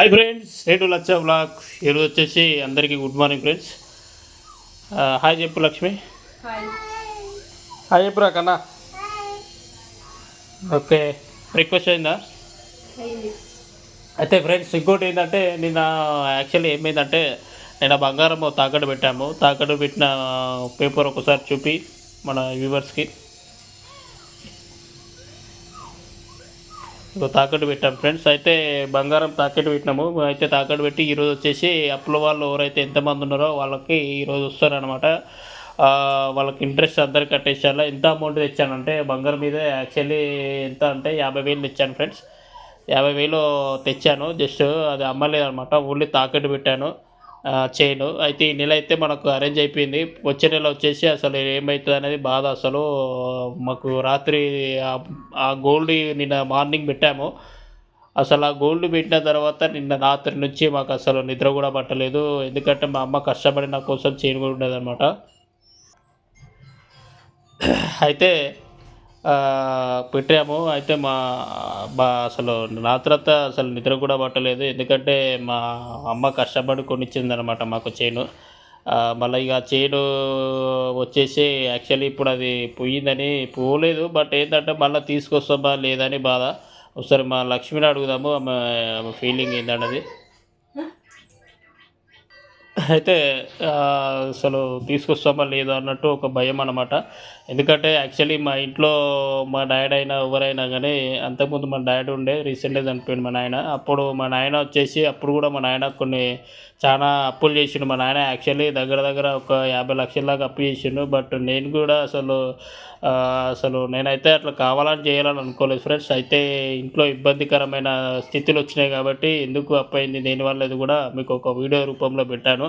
Hi friends రేటు లచ్చ blog ఈరోజు వచ్చేసి అందరికీ గుడ్ మార్నింగ్ ఫ్రెండ్స్ హాయ్ చెప్పు లక్ష్మి. హాయ్ చెప్పురా కన్నా. ఓకే బ్రేక్ఫాస్ట్ అయిందా? అయితే ఫ్రెండ్స్ ఇంకోటి ఏంటంటే నిన్న యాక్చువల్లీ ఏమైందంటే నేను బంగారం తాకట్టు పెట్టాము. తాకట్టు పెట్టిన పేపర్ ఒకసారి చూపి మన వ్యూవర్స్కి తాకట్టు పెట్టాం. ఫ్రెండ్స్ అయితే బంగారం తాకట్టు పెట్టినాము. అయితే తాకట్టు పెట్టి ఈరోజు వచ్చేసి అప్పుల వాళ్ళు ఎవరైతే ఎంతమంది ఉన్నారో వాళ్ళకి ఈరోజు వస్తారనమాట వాళ్ళకి ఇంట్రెస్ట్ అందరు కట్టేసారా ఎంత అమౌంట్ తెచ్చానంటే బంగారం మీద యాక్చువల్లీ ఎంత అంటే యాభై వేలు తెచ్చాను ఫ్రెండ్స్. యాభై వేలు తెచ్చాను. జస్ట్ అది అమ్మలేదు అనమాట ఓన్లీ తాకట్టు పెట్టాను. చైన్ అయితే ఈ నెల అయితే మనకు అరేంజ్ అయిపోయింది. వచ్చే నెల వచ్చేసి అసలు ఏమవుతుంది అనేది బాధ. అసలు మాకు రాత్రి ఆ- గోల్డ్ నిన్న మార్నింగ్ పెట్టాము. అసలు ఆ గోల్డ్ పెట్టిన తర్వాత నిన్న రాత్రి నుంచి మాకు అసలు నిద్ర కూడా పట్టలేదు. ఎందుకంటే మా అమ్మ కష్టపడి నా కోసం చైన్ కూడా ఉండేదన్నమాట. అయితే పెట్టాము. అయితే మా మా అసలు రాత్రంతా అసలు నిద్ర కూడా పట్టలేదు. ఎందుకంటే మా అమ్మ కష్టపడి కొనిచ్చింది అనమాట మాకు చైను. మళ్ళీ ఇక చైను వచ్చేసి యాక్చువల్లీ ఇప్పుడు అది పోయిందని పోలేదు. బట్ ఏంటంటే మళ్ళీ తీసుకొస్తామా లేదని బాధ. ఒకసారి మా లక్ష్మిని అడుగుదాము. ఆమె ఆమె ఫీలింగ్ ఏంటన్నది అయితే అసలు తీసుకొస్తామా లేదా అన్నట్టు ఒక భయం అనమాట ఎందుకంటే యాక్చువల్లీ మా ఇంట్లో మా డాడ్ అయినా ఎవరైనా కానీ అంతకుముందు మా డాడ్ ఉండే రీసెంట్గా చనిపోయింది మా నాయన. అప్పుడు మా నాయన వచ్చేసి అప్పుడు కూడా మా నాయన కొన్ని చాలా అప్పులు చేసిండు. మా నాయన యాక్చువల్లీ దగ్గర దగ్గర ఒక యాభై లక్షల దాకా అప్పు చేసిండు. బట్ నేను కూడా అసలు అసలు నేనైతే అట్లా కావాలని చేయాలని అనుకోలేదు ఫ్రెండ్స్. అయితే ఇంట్లో ఇబ్బందికరమైన స్థితిలో వచ్చినాయి కాబట్టి ఎందుకు అప్పు అయింది దేనివల్ల ఇది కూడా మీకు ఒక వీడియో రూపంలో పెట్టాను.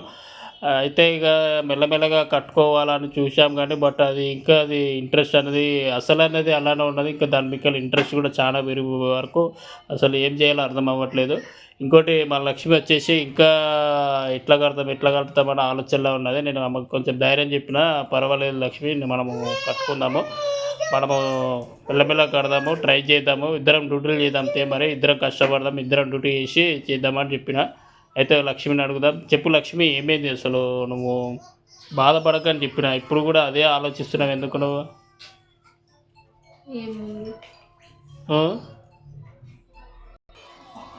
అయితే ఇక మెల్లమెల్లగా కట్టుకోవాలని చూసాం కానీ బట్ అది ఇంకా అది ఇంట్రెస్ట్ అనేది అసలు అనేది అలానే ఉన్నది. ఇంకా దాని మీకు ఇంట్రెస్ట్ కూడా చాలా పెరిగే వరకు అసలు ఏం చేయాలో అర్థం అవ్వట్లేదు. ఇంకోటి మా లక్ష్మి వచ్చేసి ఇంకా ఎట్లా కడతాం ఎట్లా కడతాం అనే ఆలోచనలో ఉన్నది. నేను ఆమెకు కొంచెం ధైర్యం చెప్పిన పర్వాలేదు లక్ష్మి మనము కట్టుకుందాము మనము మెల్లమెల్ల కడదాము ట్రై చేద్దాము ఇద్దరం డ్యూటీలు చేద్దాం తే మరి ఇద్దరం కష్టపడదాం ఇద్దరం డ్యూటీ చేసి చేద్దామని చెప్పిన. అయితే లక్ష్మిని అడుగుదాం. చెప్పు లక్ష్మి ఏమైంది అసలు నువ్వు బాధపడకని చెప్పిన? ఇప్పుడు కూడా అదే ఆలోచిస్తున్నావు ఎందుకు నువ్వు?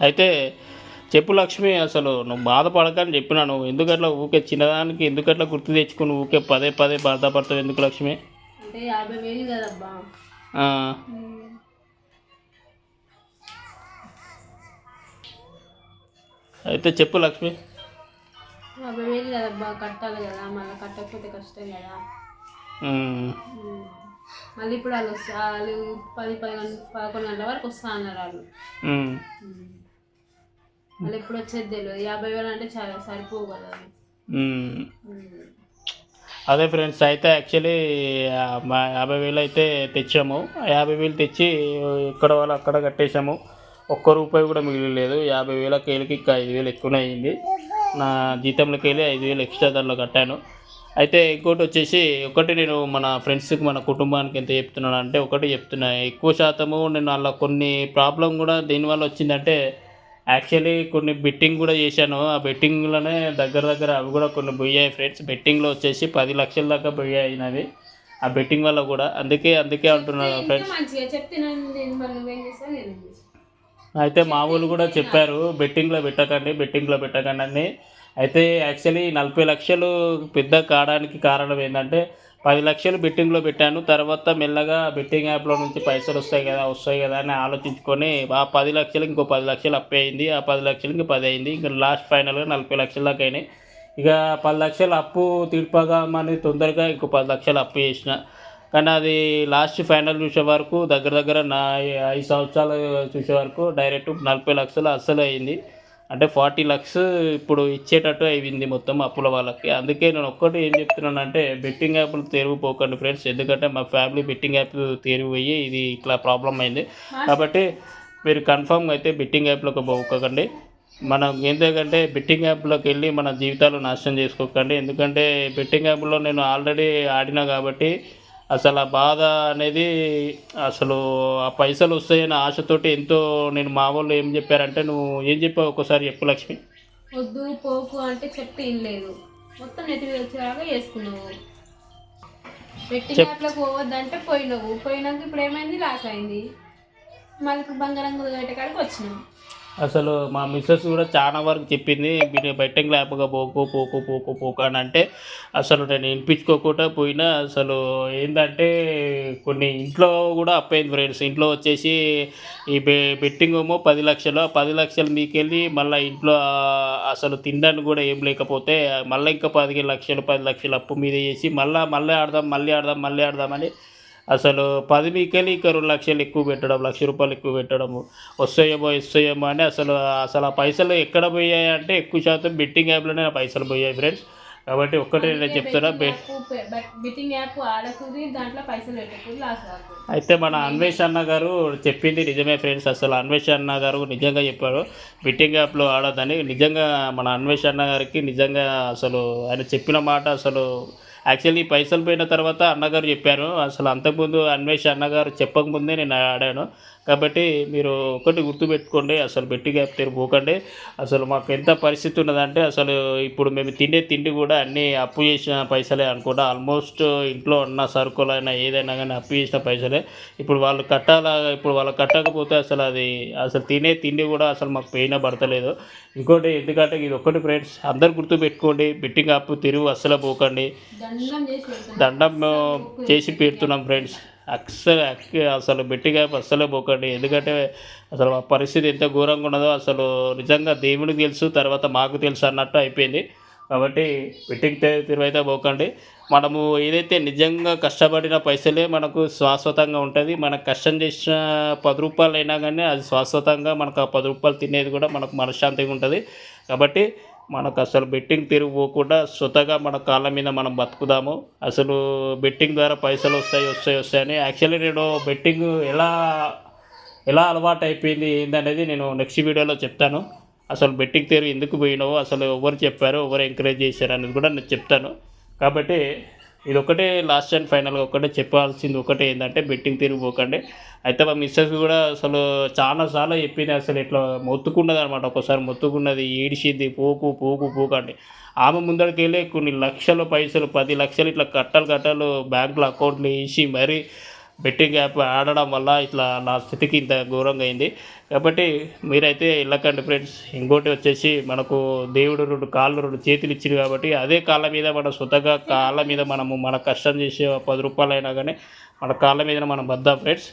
అయితే చెప్పు లక్ష్మి అసలు నువ్వు బాధపడకని చెప్పినా నువ్వు? ఎందుకట్లా ఊకే చిన్నదానికి ఎందుకట్లా గుర్తు తెచ్చుకుని ఊకే పదే పదే బాధపడతావు ఎందుకు లక్ష్మి? అంటే యాభై వేలు కదబ్బా. అయితే చెప్పు లక్ష్మి. యాభై వేలు కదబ్బా కట్టాలి కదా మళ్ళీ కట్టకపోతే కష్టం కదా. మళ్ళీ ఇప్పుడు వాళ్ళు వస్తా వాళ్ళు పది పదకొండు పదకొండు గంటల వరకు వస్తా అన్నారు వాళ్ళు. మళ్ళీ ఇప్పుడు వచ్చేది తెలియదు. యాభై వేలు అంటే చాలా సరిపోవు కదా. అదే. ఫ్రెండ్స్ అయితే యాక్చువల్లీ యాభై వేలు అయితే తెచ్చాము. యాభై వేలు తెచ్చి ఇక్కడ వాళ్ళు అక్కడ కట్టేశాము. ఒక్క రూపాయి కూడా మిగిలిలేదు. యాభై వేలకి వేలకి ఇంకా ఐదు వేలు ఎక్కువనే అయింది. నా జీతంలోకి వెళ్ళి ఐదు వేలు ఎక్స్ట్రా దానిలో కట్టాను. అయితే ఇంకోటి వచ్చేసి ఒకటి నేను మన ఫ్రెండ్స్కి మన కుటుంబానికి ఎంత చెప్తున్నాను అంటే ఒకటి చెప్తున్నా. ఎక్కువ శాతము నేను అలా కొన్ని ప్రాబ్లం కూడా దేనివల్ల వచ్చిందంటే యాక్చువల్లీ కొన్ని బెట్టింగ్ కూడా చేశాను. ఆ బెట్టింగ్లోనే దగ్గర దగ్గర అవి కూడా కొన్ని పోయాయి ఫ్రెండ్స్. బెట్టింగ్లో వచ్చేసి పది లక్షల దాకా పోయాయి నావి ఆ బెట్టింగ్ వల్ల కూడా. అందుకే అందుకే అంటున్నాను ఫ్రెండ్స్. అయితే మా వాళ్ళు కూడా చెప్పారు బెట్టింగ్లో పెట్టకండి బెట్టింగ్లో పెట్టకండి అని. అయితే యాక్చువల్లీ నలభై లక్షలు పెద్ద కావడానికి కారణం ఏంటంటే పది లక్షలు బెట్టింగ్లో పెట్టాను తర్వాత మెల్లగా బెట్టింగ్ యాప్లో నుంచి పైసలు వస్తాయి కదా వస్తాయి కదా అని ఆలోచించుకొని ఆ పది లక్షలు ఇంకో పది లక్షలు అప్పు అయింది ఆ పది లక్షలు ఇంకో పది అయింది ఇంకా లాస్ట్ ఫైనల్గా నలభై లక్షల దాకా అయినాయి. ఇక పది లక్షలు అప్పు తీర్పగామని తొందరగా ఇంకో పది లక్షలు అప్పు చేసిన. కానీ అది లాస్ట్ ఫైనల్ చూసే వరకు దగ్గర దగ్గర నా ఐదు సంవత్సరాలు చూసే వరకు డైరెక్ట్ నలభై లక్షలు అస్సలు అయింది. అంటే ఫార్టీ లక్స్ ఇప్పుడు ఇచ్చేటట్టు అయింది మొత్తం అప్పుల వాళ్ళకి. అందుకే నేను ఒక్కటి ఏం చెప్తున్నానంటే బెట్టింగ్ యాప్లు తెరిగిపోకండి ఫ్రెండ్స్ ఎందుకంటే మా ఫ్యామిలీ బెట్టింగ్ యాప్ తెరిగిపోయి ఇది ఇట్లా ప్రాబ్లం అయింది. కాబట్టి మీరు కన్ఫామ్గా అయితే బెట్టింగ్ యాప్లోకి పోకండి. మనం ఏంటంటే బెట్టింగ్ యాప్లోకి వెళ్ళి మన జీవితాలు నాశనం చేసుకోకండి. ఎందుకంటే బెట్టింగ్ యాప్లో నేను ఆల్రెడీ ఆడినా కాబట్టి అసలు ఆ బాధ అనేది అసలు ఆ పైసలు వస్తాయని ఆశతోటి ఎంతో నేను మా వాళ్ళు ఏం చెప్పారంటే నువ్వు ఏం చెప్పావు ఒకసారి చెప్పు లక్ష్మి. వద్దు పోకు అంటే చెప్తే ఏం లేదు. మొత్తం మీద వచ్చేలాగా పోవద్దంటే పోయినావు. పోయినాక ఇప్పుడు ఏమైంది? లాస్ అయింది. మళ్ళీ బంగారం కుదగట్టే కాడికి వచ్చినాం. అసలు మా మిస్సెస్ కూడా చాలా వరకు చెప్పింది మీరు బయటకు లేపగా పోకు పోకు పోకు పోకు అని అంటే అసలు నేను వినిపించుకోకుండా పోయినా అసలు ఏంటంటే కొన్ని ఇంట్లో కూడా అప్పయింది ఫ్రెండ్స్. ఇంట్లో వచ్చేసి ఈ బె బెట్టింగ్ ఏమో పది లక్షలు. ఆ పది లక్షలు మీకెళ్ళి మళ్ళీ ఇంట్లో అసలు తినడానికి కూడా ఏం లేకపోతే మళ్ళీ ఇంకా పదిహేను లక్షలు పది లక్షలు అప్పు మీద చేసి మళ్ళీ మళ్ళీ ఆడదాం మళ్ళీ ఆడదాం మళ్ళీ ఆడదామని అసలు పది రెండు లక్షలు ఎక్కువ పెట్టడం లక్ష రూపాయలు ఎక్కువ పెట్టడము. వస్తాయేమో వస్తాయేమో అని అసలు అసలు ఆ పైసలు ఎక్కడ పోయాయి అంటే ఎక్కువ శాతం బెట్టింగ్ యాప్లోనే ఆ పైసలు పోయాయి ఫ్రెండ్స్ కాబట్టి ఒక్కటే నేను చెప్తున్నా బిట్టింగ్ యాప్ దాంట్లో పైసలు అయితే మన అన్వేష్ అన్న గారు చెప్పింది నిజమే ఫ్రెండ్స్ అసలు అన్వేష్ అన్న గారు నిజంగా చెప్పారు బెట్టింగ్ యాప్లో ఆడదని నిజంగా మన అన్వేష్ అన్న గారికి నిజంగా అసలు ఆయన చెప్పిన మాట అసలు యాక్చువల్లీ పైసలు పోయిన తర్వాత అన్నగారు చెప్పారు. అసలు అంతకుముందు అన్వేష్ అన్నగారు చెప్పకముందే నేను ఆడాను. కాబట్టి మీరు ఒకటి గుర్తుపెట్టుకోండి అసలు బెట్టింగ్ యాప్ పోకండి. అసలు మాకు ఎంత పరిస్థితి ఉన్నదంటే అసలు ఇప్పుడు మేము తిండే తిండి కూడా అన్నీ అప్పు చేసిన పైసలే అనుకుంటా ఆల్మోస్ట్ ఇంట్లో ఉన్న సరుకులైనా ఏదైనా కానీ అప్పు చేసిన పైసలే. ఇప్పుడు వాళ్ళు కట్టాలా ఇప్పుడు వాళ్ళు కట్టకపోతే అసలు అది అసలు తినే తిండి కూడా అసలు మాకు పెయిన్ పడతలేదు. ఇంకోటి ఎందుకంటే ఇది ఒక్కటి ఫ్రెండ్స్ అందరు గుర్తుపెట్టుకోండి బెట్టింగ్ యాప్ తిరుగు అస్సలు పోకండి. దండం చేసి పెడుతున్నాం ఫ్రెండ్స్. అస్సలు అసలు బెట్టిగా అస్సలే పోకండి. ఎందుకంటే అసలు మా పరిస్థితి ఎంత ఘోరంగా ఉన్నదో అసలు నిజంగా దేవుడికి తెలుసు తర్వాత మాకు తెలుసు అన్నట్టు అయిపోయింది. కాబట్టి బెట్టింగ్ తిరువైతే పోకండి. మనము ఏదైతే నిజంగా కష్టపడిన పైసలే మనకు శాశ్వతంగా ఉంటుంది మనకు కష్టం చేసిన పది రూపాయలు అయినా కానీ అది శాశ్వతంగా మనకు ఆ పది రూపాయలు తినేది కూడా మనకు మనశ్శాంతిగా ఉంటుంది. కాబట్టి మనకు అసలు బెట్టింగ్ తిరిగి పోకుండా స్వతగా మన కాళ్ళ మీద మనం బతుకుదాము. అసలు బెట్టింగ్ ద్వారా పైసలు వస్తాయి వస్తాయి వస్తాయని యాక్చువల్లీ నేను బెట్టింగ్ ఎలా ఎలా అలవాటు అయిపోయింది ఏందనేది నేను నెక్స్ట్ వీడియోలో చెప్తాను. అసలు బెట్టింగ్ తీరు ఎందుకు పోయినావు అసలు ఎవరు చెప్పారు ఎవరు ఎంకరేజ్ చేశారు అనేది కూడా నేను చెప్తాను. కాబట్టి ఇది ఒకటే లాస్ట్ అండ్ ఫైనల్గా ఒకటే చెప్పాల్సింది ఒకటే ఏంటంటే బెట్టింగ్ తిరిగిపోకండి అయితే మా మిస్సెస్ కూడా అసలు చాలా సార్లు చెప్పింది అసలు ఇట్లా మొత్తుకున్నది అనమాట ఒకసారి మొత్తుకున్నది ఏడిచింది పోకు పోకు పోకండి ఆమె ముందరికి వెళ్ళి కొన్ని లక్షల పైసలు పది లక్షలు ఇట్లా కట్టలు కట్టలు బ్యాంకులో అకౌంట్లు వేసి మరీ బెట్టింగ్ యాప్ ఆడడం వల్ల ఇట్లా నా స్థితికి ఇంత ఘోరంగా అయింది. కాబట్టి మీరైతే వెళ్ళకండి ఫ్రెండ్స్. ఇంకోటి వచ్చేసి మనకు దేవుడు రెండు కాళ్ళు రెండు చేతులు ఇచ్చింది కాబట్టి అదే కాళ్ళ మీద మన సొంతగా కాళ్ళ మీద మనము మన కష్టం చేసే పది రూపాయలు అయినా కానీ మన కాళ్ళ మీద మనం బద్దాం ఫ్రెండ్స్.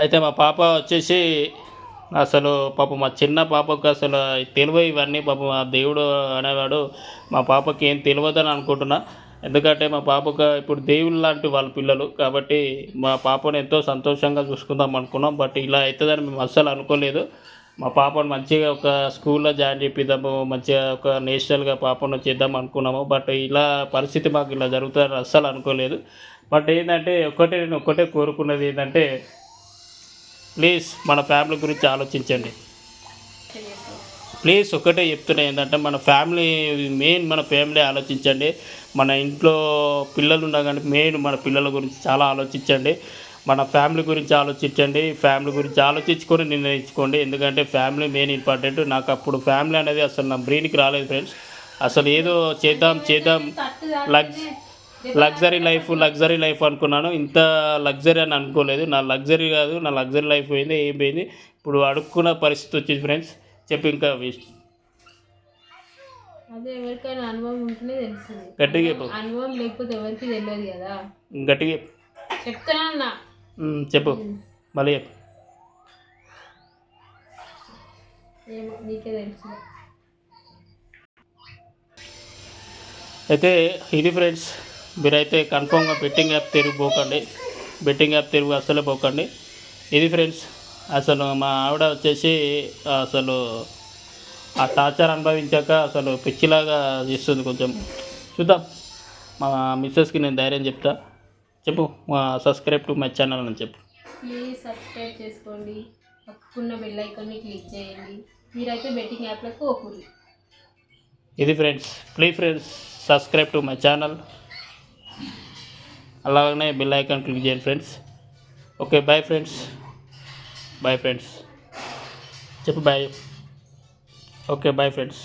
అయితే మా పాప వచ్చేసి అసలు పాప మా చిన్న పాపకు అసలు తెలివ ఇవన్నీ పాప మా దేవుడు అనేవాడు. మా పాపకి ఏం తెలియదని అనుకుంటున్నా. ఎందుకంటే మా పాపకు ఇప్పుడు దేవుళ్ళు లాంటి వాళ్ళ పిల్లలు కాబట్టి మా పాపను ఎంతో సంతోషంగా చూసుకుందాం అనుకున్నాం. బట్ ఇలా అవుతుందని మేము అస్సలు అనుకోలేదు. మా పాపను మంచిగా ఒక స్కూల్లో జాయిన్ చేపిద్దాము మంచిగా ఒక నేషనల్గా పాపను చేద్దాం అనుకున్నాము. బట్ ఇలా పరిస్థితి మాకు ఇలా జరుగుతుందని అస్సలు అనుకోలేదు. బట్ ఏంటంటే ఒకటే నేను ఒకటే కోరుకున్నది ఏంటంటే ప్లీజ్ మన ఫ్యామిలీ గురించి ఆలోచించండి. ప్లీజ్ ఒకటే చెప్తున్నా ఏంటంటే మన ఫ్యామిలీ మెయిన్ మన ఫ్యామిలీ ఆలోచించండి. మన ఇంట్లో పిల్లలు ఉన్నా కానీ మెయిన్ మన పిల్లల గురించి చాలా ఆలోచించండి. మన ఫ్యామిలీ గురించి ఆలోచించండి. ఫ్యామిలీ గురించి ఆలోచించుకొని నిర్ణయించుకోండి. ఎందుకంటే ఫ్యామిలీ మెయిన్ ఇంపార్టెంట్. నాకు అప్పుడు ఫ్యామిలీ అనేది అసలు నా బ్రెయిన్కి రాలేదు ఫ్రెండ్స్. అసలు ఏదో చేద్దాం చేద్దాం. Lux luxury life luxury life అనుకున్నాను. ఇంత లగ్జరీ అని అనుకోలేదు. నా లగ్జరీ కాదు. నా లగ్జరీ లైఫ్ పోయింది ఏం పోయింది. ఇప్పుడు అడుక్కున్న పరిస్థితి వచ్చింది ఫ్రెండ్స్. చెప్పి ఇంకా వేస్ట్. అదే ఎవరికైనా అనుభవం ఉంటేనే తెలుస్తుంది. గట్టిగా చెప్పు. అనుభవం లేకపోతే ఎవరికి తెలియదు కదా. గట్టిగా చెప్పు. చెప్తున్నా అన్న. ఉమ్, చెప్పు. మళ్ళీ చెప్పు. ఏమో నీకే తెలుసు. అయితే ఇది ఫ్రెండ్స్ మీరైతే కన్ఫామ్గా బెట్టింగ్ యాప్ తిరిగి పోకండి. బెట్టింగ్ యాప్ తిరిగి అస్సలే పోకండి. ఇది ఫ్రెండ్స్ అసలు మా ఆవిడ వచ్చేసి అసలు ఆ టార్చర్ అనుభవించాక అసలు పిచ్చిలాగా చేస్తుంది కొంచెం. చూద్దాం. మా మిస్సెస్కి నేను ధైర్యం చెప్తా. చెప్పు మా సబ్స్క్రైబ్ టు మై ఛానల్ అని చెప్పు. ప్లీజ్ సబ్స్క్రైబ్ చేసుకోండి. పక్కకున్న బెల్ ఐకాన్ని క్లిక్ చేయండి. మీరైతే బెట్టింగ్ యాప్లకు ఒకరు ఇది friends please friends subscribe to my channel అలాగనే బెల్ ఐకాన్ క్లిక్ చేయండి friends okay bye friends bye friends చెప్పు బాయ్ ఓకే బాయ్ ఫ్రెండ్స్